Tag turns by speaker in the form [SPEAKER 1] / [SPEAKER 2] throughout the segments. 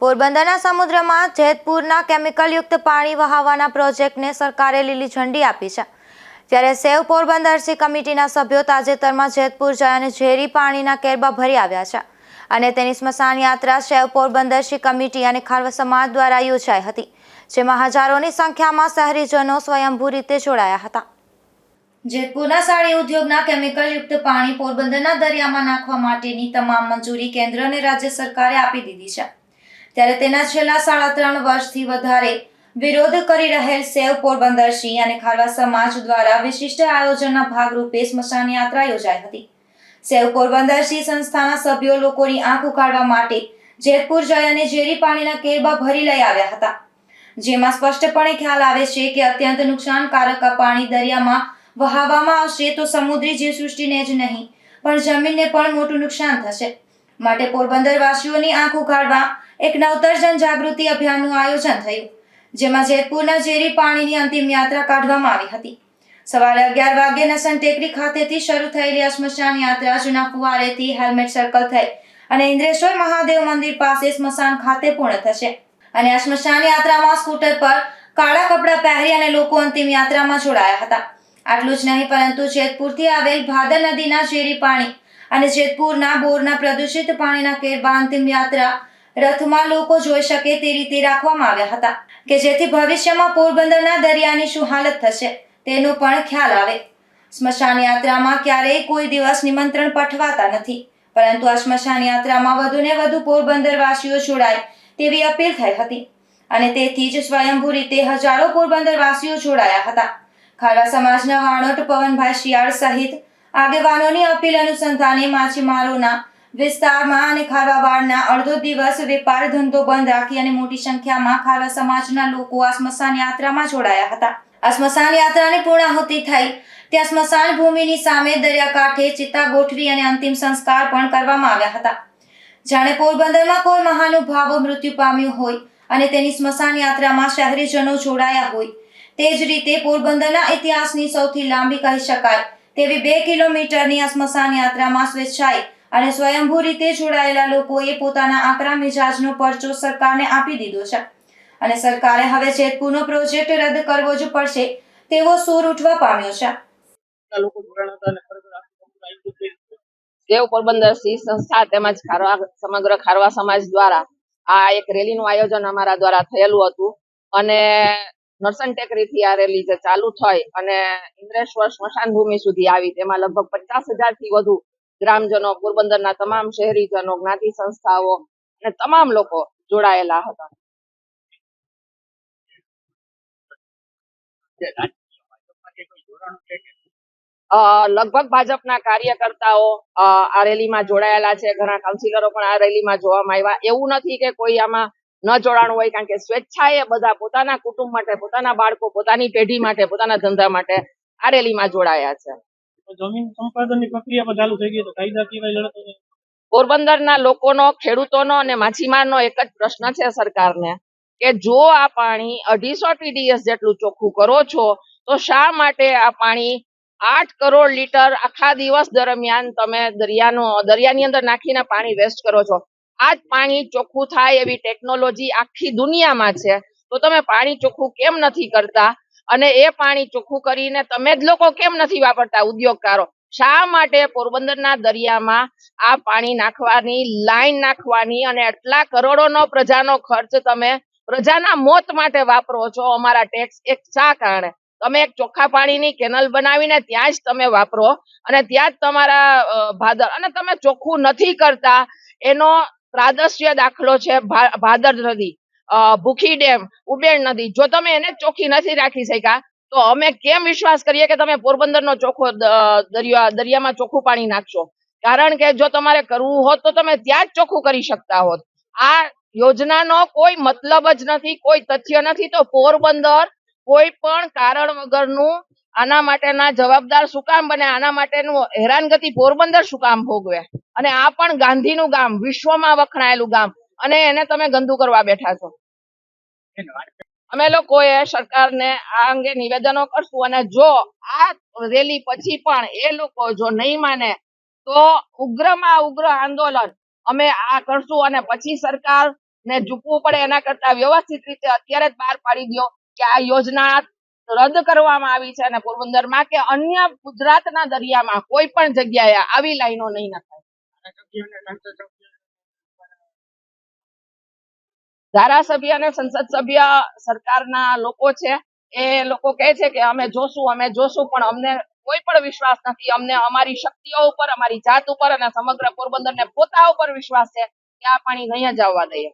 [SPEAKER 1] પોરબંદરના સમુદ્રમાં જેતપુરના કેમિકલયુક્ત પાણી વહાવવાના પ્રોજેક્ટને સરકારે લીલી ઝંડી આપી છે. ત્યારે સેવ પોરબંદરસી કમિટીના સભ્યો તાજેતરમાં જેતપુર જઈ અને ઝેરી પાણીના કેરબા ભરી આવ્યા છે. અને તેની સ્મશાન યાત્રા સેવ પોરબંદરસી કમિટી અને ખારવા સમાજ દ્વારા યોજાઈ હતી, જેમાં હજારોની સંખ્યામાં શહેરીજનો સ્વયંભૂ રીતે જોડાયા હતા. જેતપુરના સાડી ઉદ્યોગના કેમિકલયુક્ત પાણી પોરબંદરના દરિયામાં નાખવા માટેની તમામ મંજૂરી કેન્દ્ર અને રાજ્ય સરકારે આપી દીધી છે. ત્યારે તેના છેલ્લા સાડા ત્રણ વર્ષથી વધારે વિરોધ કરી રહેલ સેવ પોરબંદર સિંહ અને ખારવા સમાજ દ્વારા વિશિષ્ટ આયોજનના ભાગરૂપે સ્મશાન યાત્રા યોજાઈ હતી. સેવ પોરબંદર સિંહ સંસ્થાના સભ્યો લોકોની આંખ ઉકાળવા માટે જેતપુર જઈ અને ઝેરી પાણીના કેરબા ભરી લઈ આવ્યા હતા. જેમાં સ્પષ્ટપણે ખ્યાલ આવે છે કે અત્યંત નુકસાનકારક પાણી દરિયામાં વહાવવામાં આવશે તો સમુદ્રી જીવસૃષ્ટિને જ નહીં, પણ જમીનને પણ મોટું નુકસાન થશે. માટે પોરબંદર વાસીઓની આંખ ઉઘાડવા એક નવતર જનજાગૃતિ અભિયાનનું આયોજન થયું, જેમાં જેતપુરના ઝેરી પાણીની અંતિમ યાત્રા કાઢવામાં આવી હતી. સવારે અગિયાર વાગે નસન ટેકરી ખાતેથી શરૂ થયેલી આ સ્મશાન યાત્રા, જૂના ફુવારેથી હેલ્મેટ સર્કલ થઈ અને ઇન્દ્રેશ્વર મહાદેવ મંદિર પાસે સ્મશાન ખાતે પૂર્ણ થશે. અને આ સ્મશાન યાત્રામાં સ્કૂટર પર કાળા કપડાં પહેરી અને લોકો અંતિમ યાત્રામાં જોડાયા હતા. આટલું જ નહીં, પરંતુ જેતપુરથી આવેલ ભાદર નદીના ઝેરી પાણી અને જેતપુરના બોરના પ્રદૂષિત પાણીના કેરબા અંતિમ યાત્રા રથમાં લોકો જોઈ શકે તે રીતે રાખવામાં આવ્યા હતા કે જેથી ભવિષ્યમાં પોરબંદરના દરિયાની શું હાલત થશે તેનો પણ ખ્યાલ આવે. સ્મશાન યાત્રામાં ક્યારેય કોઈ દિવસ નિમંત્રણ પઠવાતા નથી, પરંતુ આ સ્મશાન યાત્રામાં વધુને વધુ પોરબંદરવાસીઓ જોડાય તેવી અપીલ થઈ હતી અને તેથી જ સ્વયંભૂ રીતે હજારો પોરબંદરવાસીઓ જોડાયા હતા. ખારવા સમાજના વાણોટ પવનભાઈ શિયાળ સહિત આગેવાનોની અપીલ અનુસંધાને માછીમારોના વિસ્તારમાં અને ખારવાવાડના અડધો દિવસ વેપાર ધંધો બંધ રાખી અને મોટી સંખ્યામાં ખારવા સમાજના લોકો આ સ્મશાન યાત્રામાં જોડાયા હતા. આ સ્મશાન યાત્રાની પૂર્ણાહુતિ થઈ. ત્યાં સ્મશાન ભૂમિની સામે દરિયાકાંઠે ચિતા ગોઠવી અને અંતિમ સંસ્કાર પણ કરવામાં આવ્યા હતા. જાણે પોરબંદરમાં કોઈ મહાનુભાવો મૃત્યુ પામ્યું હોય અને તેની સ્મશાન યાત્રામાં શહેરીજનો જોડાયા હોય. તે જ રીતે પોરબંદરના ઇતિહાસની સૌથી લાંબી કહી શકાય તેવી બે કિલોમીટરની આ સ્મશાન યાત્રામાં સ્વેચ્છાએ અને સ્વયંભૂ રીતે જોડાયેલા લોકોએ પોતાના આકરા મિજાજનો પરચો સરકારને આપી દીધો છે. અને સરકારે હવે જેતપુરનો પ્રોજેક્ટ રદ કરવો જ પડશે તેવો સૂર ઉઠવા પામ્યો છે.
[SPEAKER 2] દેવ પોરબંદર સિંહ સંસ્થા તેમજ ખારવા સમગ્ર ખારવા સમાજ દ્વારા આ એક રેલીનું આયોજન અમારા દ્વારા થયેલું હતું. અને નરસન ટેકરીથી આ રેલી જે ચાલુ થઈ અને ઇન્દ્રેશ્વર સ્મશાન ભૂમિ સુધી આવી તેમાં લગભગ પચાસથી વધુ ગ્રામજનો, પોરબંદરના તમામ શહેરીજનો, જ્ઞાતિ સંસ્થાઓ અને તમામ લોકો જોડાયેલા હતા. લગભગ ભાજપના કાર્યકર્તાઓ આ રેલીમાં જોડાયેલા છે. ઘણા કાઉન્સિલરો પણ આ રેલીમાં જોવામાં આવ્યા. એવું નથી કે કોઈ આમાં ન જોડાણું હોય, કારણ કે સ્વેચ્છાએ બધા પોતાના કુટુંબ માટે, પોતાના બાળકો, પોતાની પેઢી માટે, પોતાના ધંધા માટે આ રેલીમાં જોડાયા છે.
[SPEAKER 3] જમીન સંપાદનની પ્રક્રિયા પણ ચાલુ થઈ ગઈ તો કાયદાકીય લડતો
[SPEAKER 2] પોરબંદરના લોકોનો, ખેડૂતોનો અને માછીમારનો એક જ પ્રશ્ન છે સરકારને કે જો આ પાણી અઢીસો ટીડીએસ જેટલું ચોખ્ખું કરો છો, તો શા માટે આ પાણી આઠ કરોડ લીટર આખા દિવસ દરમિયાન તમે દરિયાનો, દરિયાની અંદર નાખીને પાણી વેસ્ટ કરો છો? આ જ પાણી ચોખ્ખું થાય એવી ટેકનોલોજી આખી દુનિયામાં છે. તો તમે પાણી ચોખ્ખું કેમ નથી કરતા? અને એ પાણી ચોખ્ખું કરીને તમે જ લોકો કેમ નથી વાપરતા ઉદ્યોગકારો? શા માટે પોરબંદરના દરિયામાં આ પાણી નાખવાની, લાઈન નાખવાની અને આટલા કરોડોનો પ્રજાનો ખર્ચ તમે પ્રજાના મોત માટે વાપરો છો? અમારા ટેક્સ એક શા કારણે? તમે એક ચોખ્ખા પાણીની કેનલ બનાવીને ત્યાં જ તમે વાપરો અને ત્યાં જ તમારા ભાદર અને તમે ચોખ્ખું નથી કરતા. એનો પ્રાદસ્ય દાખલો છે ભાદર નદી. ભૂખી ડેમ ઉબેણ નદી. જો તમે એને ચોખ્ખી નથી રાખી શક્યા, તો અમે કેમ વિશ્વાસ કરીએ કે તમે પોરબંદરનો ચોખ્ખો દરિયા, દરિયામાં ચોખ્ખું પાણી નાખશો? કારણ કે જો તમારે કરવું હોત, તો તમે ત્યાં જ ચોખ્ખું કરી શકતા હોત. આ યોજનાનો કોઈ મતલબ જ નથી, કોઈ તથ્ય નથી. તો પોરબંદર કોઈ પણ કારણ વગરનું આના માટેના જવાબદાર શું કામ બને? આના માટેનું હેરાનગતિ પોરબંદર શું કામ ભોગવે? અને આ પણ ગાંધીનું ગામ, વિશ્વમાં વખણાયેલું ગામ. અને એને તમે ગંદુ કરવા બેઠા છો. અમે લોકોએ સરકારને આ અંગે નિવેદનો કરશું અને જો આ રેલી પછી પણ એ લોકો જો નહીં માને, તો ઉગ્રમાં ઉગ્ર આંદોલન અમે આ કરશું અને પછી સરકાર ને ઝૂકવું પડે એના કરતા વ્યવસ્થિત રીતે અત્યારે જ બહાર પાડી દો કે આ યોજના રદ કરવામાં આવી છે અને પોરબંદરમાં કે અન્ય ગુજરાતના દરિયામાં કોઈ પણ જગ્યાએ આવી લાઈનો નહીં નખાય. ધારાસભ્ય અને સંસદ સભ્ય સરકારના લોકો છે. એ લોકો કહે છે કે અમે જોશું અમે જોશું, પણ અમને કોઈ પણ વિશ્વાસ નથી. અમને અમારી શક્તિઓ ઉપર, અમારી જાત ઉપર અને સમગ્ર પોરબંદરને પોતા ઉપર વિશ્વાસ છે કે આ પાણી નહીં જ આવવા દઈએ.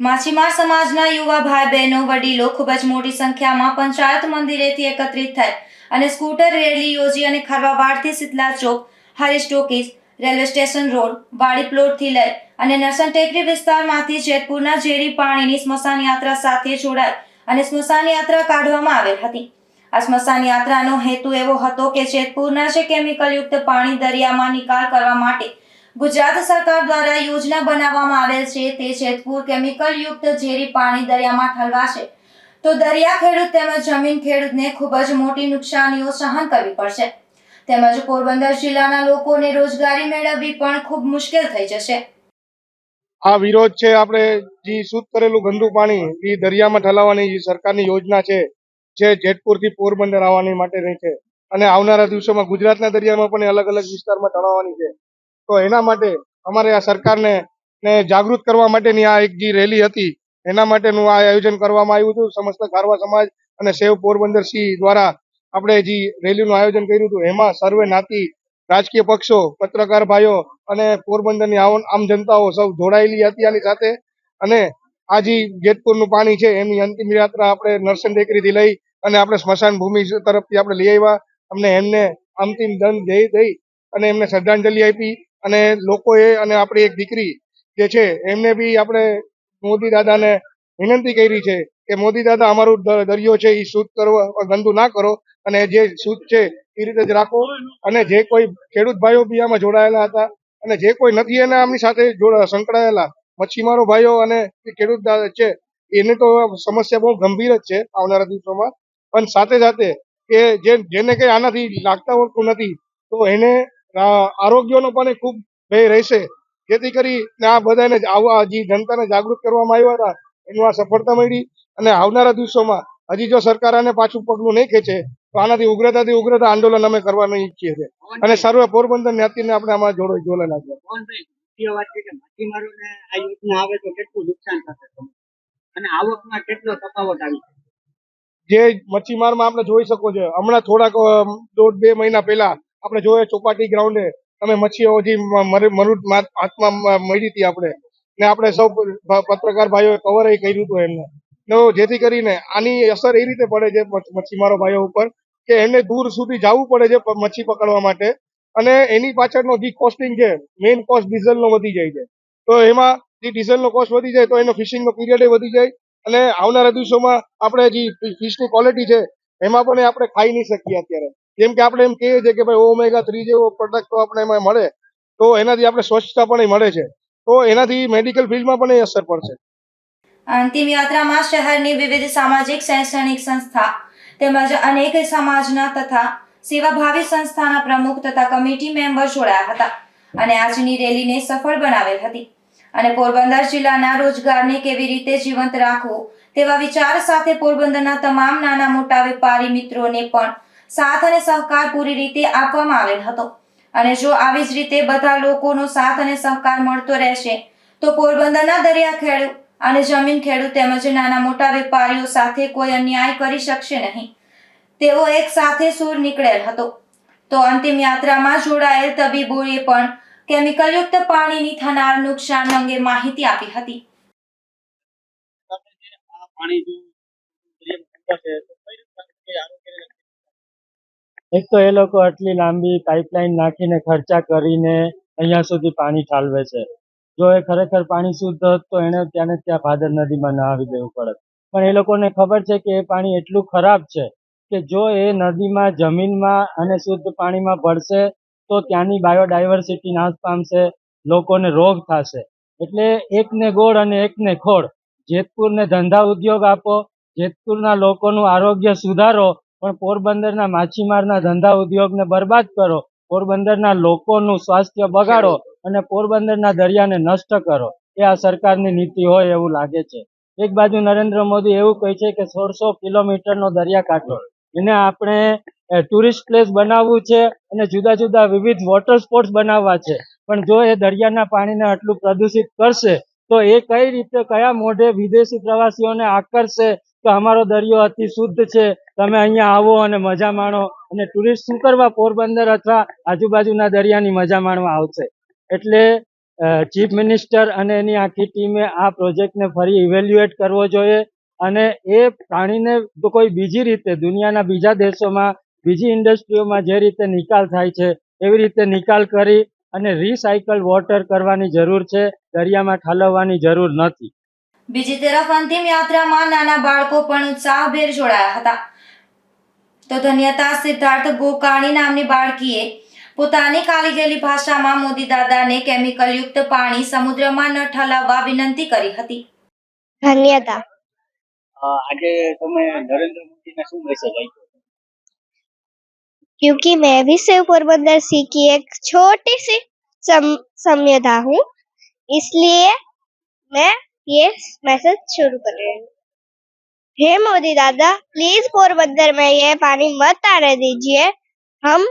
[SPEAKER 1] માછીમાર સમાજના યુવા ભાઈ બહેનો, વડીલો ખૂબ જ મોટી સંખ્યામાં પંચાયત મંદિરેથી એકત્રિત થઈ અને સ્કૂટર રેલી યોજી અને ખરવાવાડથી Sheetla chowk Harish talkies railway station road, Wadi પ્લોટથી લઈ અને નરસન ટેકરી વિસ્તારમાંથી જેતપુરના ઝેરી પાણીની સ્મશાન યાત્રા સાથે જોડાઈ અને સ્મશાન યાત્રા કાઢવામાં આવેલ હતી. આ સ્મશાન યાત્રાનો હેતુ એવો હતો કે જેતપુરના જે કેમિકલયુક્ત પાણી દરિયામાં નિકાલ કરવા માટે ગુજરાત સરકાર દ્વારા યોજના બનાવવામાં આવેલ છે તે જેતપુર કેમિકલ યુક્ત ઝેરી પાણી દરિયામાં ઠલવાશે. તો દરિયા ખેડૂત તેમજ જમીન ખેડૂતને ખૂબ જ મોટી નુકસાનીઓ સહન કરવી પડશે. તેમજ પોરબંદર જિલ્લાના લોકોને રોજગારી મેળવવી પણ ખૂબ મુશ્કેલ થઈ જશે.
[SPEAKER 4] આ વિરોધ છે આપણે જે શુદ્ધ કરેલું ગંદુ પાણી એ દરિયામાં ઠલાવવાની જે સરકારની યોજના છે, જે જેતપુરથી પોરબંદર આવવાની માટેની છે અને આવનારા દિવસોમાં ગુજરાતના દરિયામાં પણ અલગ અલગ વિસ્તારમાં ઠલાવવાની છે. તો એના માટે અમારે આ સરકારને ને જાગૃત કરવા માટેની આ એક જે રેલી હતી, એના માટેનું આ આયોજન કરવામાં આવ્યું હતું. સમસ્ત ખારવા સમાજ અને સેવ પોરબંદર સિંહ દ્વારા આપણે જે રેલીનું આયોજન કર્યું હતું, એમાં સર્વે નાતી રાજકીય પક્ષો, પત્રકાર ભાઈઓ અને પોરબંદરની આમ જનતાઓ સૌ જોડાયેલી હતી આની સાથે અને આજે જેતપુરનું પાણી છે એની અંતિમ યાત્રા આપણે નરસન ટેકરીથી લઈ અને આપણે સ્મશાન ભૂમિ તરફથી આપણે લઈ આવ્યા. અમને એમને અંતિમ દંડ જઈ દઈ અને એમને શ્રદ્ધાંજલિ આપી અને લોકોએ અને આપણી એક દીકરી જે છે એમને બી આપણે મોદી દાદાને વિનંતી કરી છે કે મોદી દાદા અમારું દરિયો છે એ શુદ્ધ કરો, ગંદુ ના કરો અને જે શુદ્ધ છે એ રીતે જ રાખો. અને જે કોઈ ખેડૂત ભાઈઓ બી આમાં જોડાયેલા હતા અને જે કોઈ નથી એના આમની સાથે સંકળાયેલા મચ્છીમારો ભાઈઓ અને ખેડૂત છે, એને તો સમસ્યા બહુ ગંભીર જ છે આવનારા દિવસોમાં. પણ સાથે સાથે કે જે જેને કઈ આનાથી લાગતા વળતું નથી, તો એને આરોગ્યનો પણ ખૂબ ભય રહેશે. જેથી કરી આ બધાને આવા જે જનતાને જાગૃત કરવામાં આવ્યા હતા, એનું આ સફળતા મળી અને આવનારા દિવસોમાં હજી જો સરકાર આને પાછું પગલું નહીં ખેંચે તો આનાથી ઉગ્રતાથી ઉગ્રતા આંદોલન અમે કરવાનું ઈચ્છીએ છીએ. અને સર્વ પોરબંદર જ્ઞાતિને આપણે આમાં જોડો
[SPEAKER 5] આવી શકે?
[SPEAKER 4] જે મચ્છીમારમાં આપણે જોઈ શકો છો હમણાં થોડાક દોઢ બે મહિના પહેલા આપણે જોયે ચોપાટી ગ્રાઉન્ડે તમે મચ્છીઓ જે હાથમાં મળી હતી આપણે. ને આપણે સૌ પત્રકાર ભાઈઓએ કવર કર્યું હતું એમને. તો જેથી કરીને આની અસર એ રીતે પડે છે મચ્છીમારો ભાઈઓ ઉપર કે એને દૂર સુધી જવું પડે છે મચ્છી પકડવા માટે. અને એની પાછળનો જે કોસ્ટિંગ છે મેઇન કોસ્ટ ડીઝલનો વધી જાય છે. તો એમાં જે ડીઝલનો કોસ્ટ વધી જાય, તો એનો ફિશિંગનો પીરિયડ વધી જાય. અને આવનારા દિવસોમાં આપણે જે ફિશની ક્વોલિટી છે, એમાં પણ આપણે ખાઈ નહીં શકીએ અત્યારે. કેમ કે આપણે એમ કહીએ છીએ કે ભાઈ ઓમેગા થ્રી જેવો પ્રોડક્ટ તો આપણે એમાં મળે, તો એનાથી આપણે સ્વચ્છતા પણ મળે છે. તો એનાથી મેડિકલ ફિલ્ડમાં પણ એ અસર પડશે.
[SPEAKER 1] અંતિમ યાત્રામાં શહેરની વિવિધ સામાજિક, શૈક્ષણિક સંસ્થા તેમજ અનેક સમાજના તથા સેવાભાવી સંસ્થાના પ્રમુખ તથા કમિટી મેમ્બર જોડાયા હતા અને આજની રેલીને સફળ બનાવેલ હતી. અને પોરબંદર જિલ્લાના રોજગારને કેવી રીતે જીવંત રાખવું તેવા વિચાર સાથે પોરબંદરના તમામ નાના મોટા વેપારી મિત્રોને પણ સાથ અને સહકાર પૂરી રીતે આપવામાં આવેલ હતો. અને જો આવી જ રીતે બધા લોકોનો સાથ અને સહકાર મળતો રહેશે, તો પોરબંદરના દરિયા ખેડૂત અને જમીન ખેડૂત તેમજ નાના મોટા વેપારીઓ સાથે કોઈ અન્યાય કરી શકશે નહીં. તેઓ એક સાથે સૂર નીકળેલ હતો. તો અંતિમ યાત્રામાં જોડાયેલ તબીબોએ પણ કેમિકલયુક્ત પાણીની થનાર નુકસાન અંગે માહિતી આપી હતી.
[SPEAKER 3] એક તો એ લોકો આટલી લાંબી પાઇપલાઇન નાખીને ખર્ચા કરીને અહીંયા સુધી પાણી ઠાલવે છે. જો એ ખરેખર પાણી શુદ્ધ હોત તો એણે ત્યાં ને ત્યાં ભાદર નદીમાં નહાવી દેવું પડત. પણ એ લોકોને ખબર છે કે એ પાણી એટલું ખરાબ છે કે જો એ નદીમાં, જમીનમાં અને શુદ્ધ પાણીમાં ભળશે તો ત્યાંની બાયોડાયવર્સિટી નાશ પામશે, લોકોને રોગ થશે. એટલે એકને ગોળ અને એકને ખોળ. જેતપુરને ધંધા ઉદ્યોગ આપો, જેતપુરના લોકોનું આરોગ્ય સુધારો, પણ પોરબંદરના માછીમારના ધંધા ઉદ્યોગને બરબાદ કરો, પોરબંદરના લોકોનું સ્વાસ્થ્ય બગાડો અને પોરબંદરના દરિયાને નષ્ટ કરો. એ આ સરકારની નીતિ હોય એવું લાગે છે. એક બાજુ નરેન્દ્ર મોદી એવું કહે છે કે સોળસો કિલોમીટરનો દરિયાકાંઠો એને આપણે ટુરિસ્ટ પ્લેસ બનાવવું છે અને જુદા જુદા વિવિધ વોટર સ્પોર્ટ્સ બનાવવા છે. પણ જો એ દરિયાના પાણીને આટલું પ્રદૂષિત કરશે, તો એ કઈ રીતે, કયા મોઢે વિદેશી પ્રવાસીઓને આકર્ષશે કે અમારો દરિયો અતિ શુદ્ધ છે, તમે અહીંયા આવો અને મજા માણો અને ટુરિસ્ટ શું કરવા પોરબંદર અથવા આજુબાજુના દરિયાની મજા માણવા આવશે? એટલે ચીફ મિનિસ્ટર અને એની આખી ટીમે આ પ્રોજેક્ટને ફરી ઇવેલ્યુએટ કરવો જોઈએ અને એ પાણીને કોઈ બીજી રીતે, દુનિયાના બીજા દેશોમાં, બીજી ઇન્ડસ્ટ્રીઓમાં જે રીતે નિકાલ થાય છે, એવી રીતે નિકાલ કરી અને રિસાયકલ વોટર કરવાની જરૂર છે, દરિયામાં ઠાલવવાની જરૂર નથી.
[SPEAKER 1] બીજી તરફ અંતિમ યાત્રામાં નાના બાળકો પણ ઉત્સાહભેર જોડાયા હતા. તો ધન્યતા સિદ્ધાર્થ ગોકાણી નામની બાળકીએ પોતાની ખાલી ગયેલી ભાષામાં મોદી દાદાને કેમિકલયુક્ત પાણી સમુદ્રમાં ન ઠાલવવા વિનંતી કરી હતી
[SPEAKER 6] ધન્યતા
[SPEAKER 5] અ, આજે તમે નરેન્દ્ર મોદીને શું મેસેજ આપ્યો
[SPEAKER 6] क्योंकि मैं भी शिव पोरबंदर सी की एक छोटी सी सम, सम्यता हूँ इसलिए मैं ये मैसेज शुरू कर रही हूँ हे मोदी दादा प्लीज पोरबंदर में ये पानी मत आने दीजिए हम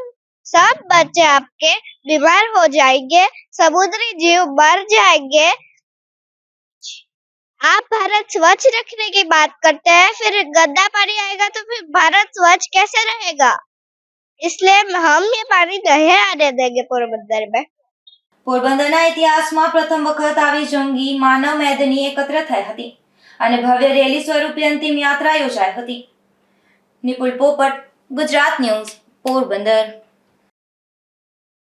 [SPEAKER 6] सब बच्चे आपके बीमार हो जाएंगे समुद्री जीव मर जाएंगे आप भारत स्वच्छ रखने की बात करते हैं फिर गंदा पानी आएगा तो फिर भारत स्वच्छ कैसे रहेगा इसलिए हम ये पानी नहीं आने देंगे पोरबंदर में
[SPEAKER 1] પોરબંદરના ઇતિહાસમાં પ્રથમ વખત આવી જંગી માનવ મેદની એકત્ર થઈ હતી અને ભવ્ય રેલી સ્વરૂપે અંતિમ યાત્રા યોજાઈ હતી નિપુલ પોપટ ગુજરાત ન્યૂઝ પોરબંદર